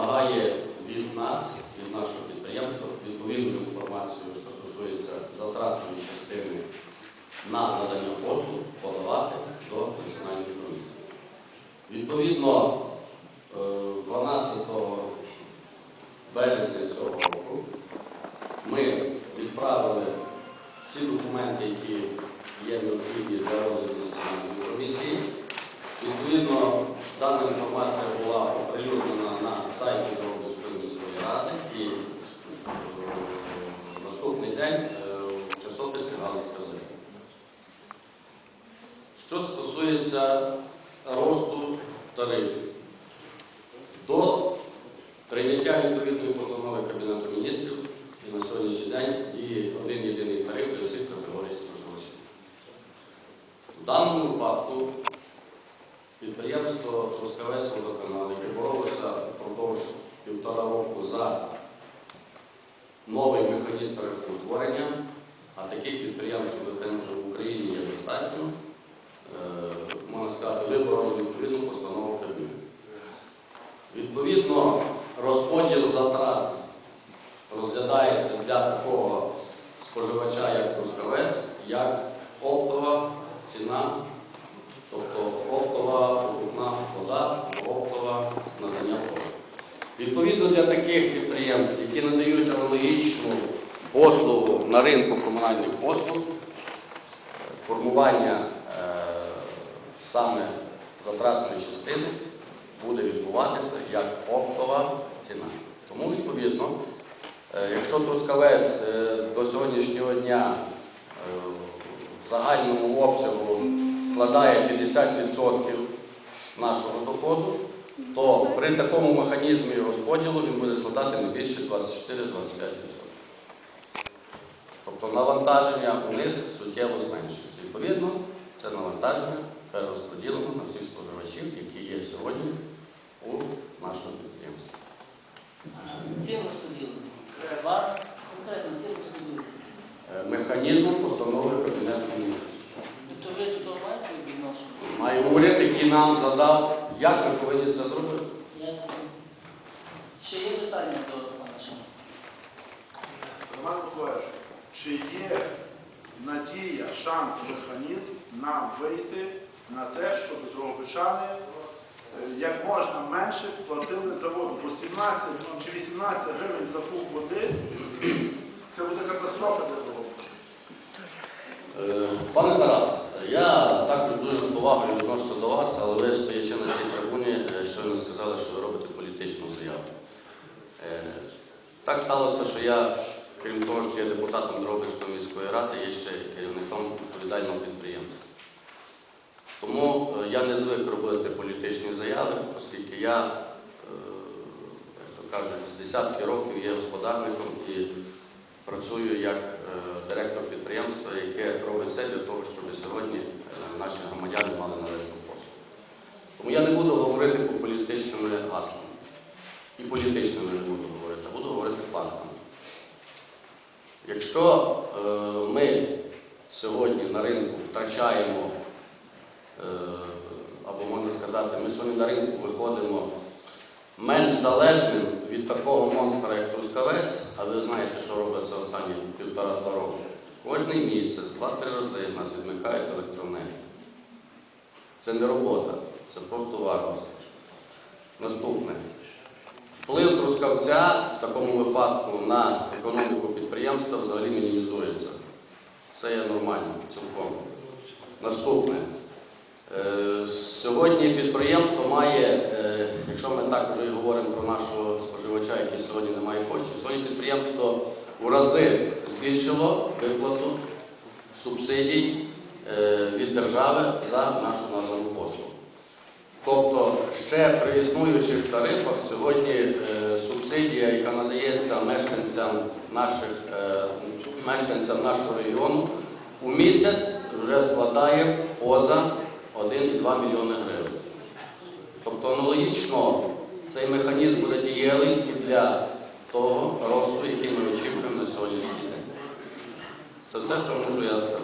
вимагає від нас, від нашого підприємства, відповідну інформацію, що стосується затратної частини на надання послуг, подавати до національної комісії. Відповідно, е, 12 березня цього року ми відправили всі документи, які є необхідні для розгляду національної комісії. Відповідно, дана інформація була. Стосується росту тарифів, до прийняття відповідної постанови Кабінету міністрів і на сьогоднішній день і один єдиний тариф для всіх категорій споживачів. В даному випадку підприємство Трускавець водоканал, яке боролося впродовж півтора року за новий механізм тарифоутворення, а таких підприємств в Україні є достатньо, сказати, виборов відповідну постанову Кабміну. Відповідно, розподіл затрат розглядається для такого споживача, як Трускавець, як оптова ціна, тобто оптова покупна вода, оптова надання послуг. Відповідно для таких підприємств, які надають аналогічну послугу на ринку комунальних послуг, формування саме затратної частини буде відбуватися як оптова ціна. Тому, відповідно, е, якщо трускавець е, до сьогоднішнього дня е, в загальному обсягу складає 50% нашого доходу, то при такому механізмі розподілу він буде складати не більше 24-25%. Тобто навантаження у них суттєво зменшується. Відповідно, це навантаження перерозподілено на всіх споживачів, які є сьогодні у нашому підприємстві. Ким розподілено? Ваш конкретно ким розподілено? Е, Механізмом постанови Кабінету міністрів. Тобто ви тут маєте відношення? Має уряд, який нам задав, як ми повинні це зробити. Ще є питання до пана? Роман Миколаївич, чи є надія, шанс, механізм нам вийти на те, щоб дрогобичани е, як можна менше платили за воду? Бо 17 чи 18 гривень за куб води це буде катастрофа для Дрогобича. Е, Пане Тарас, я також дуже з повагою відношуся до вас, але ви стоячи на цій трибуні, е, щойно сказали, що ви робите політичну заяву. Так сталося, що я, крім того, що я депутатом Дрогобицької міської ради, є ще керівником відповідального підприємства. Я не звик робити політичні заяви, оскільки я, е, як то кажуть, десятки років є господарником і працюю як е, директор підприємства, яке робить все для того, щоб сьогодні е, наші громадяни мали належну послугу. Тому я не буду говорити популістичними гаслами. І політичними не буду говорити, а буду говорити фактами. Якщо ми сьогодні на ринку втрачаємо, або можна сказати, ми сьогодні на ринку виходимо менш залежним від такого монстра, як Трускавець, а ви знаєте, що робиться останні півтора-два роки. Кожний місяць, два-три рази нас відмикають електроенергію. Це не робота, це просто варварство. Наступне. Вплив Трускавця в такому випадку на економіку підприємства взагалі мінімізується. Це є нормально, цілком. Наступне. Е, Сьогодні підприємство має, е, якщо ми так вже і говоримо про нашого споживача, який сьогодні не має коштів, сьогодні підприємство у рази збільшило виплату субсидій е, від держави за нашу надану послугу. Тобто ще при існуючих тарифах сьогодні субсидія, яка надається мешканцям наших, мешканцям нашого регіону, у місяць вже складає поза 1,2 мільйони гривень. Тобто аналогічно цей механізм буде дієвий і для того росту, який ми очікуємо на сьогоднішній день. Це все, що можу я сказати.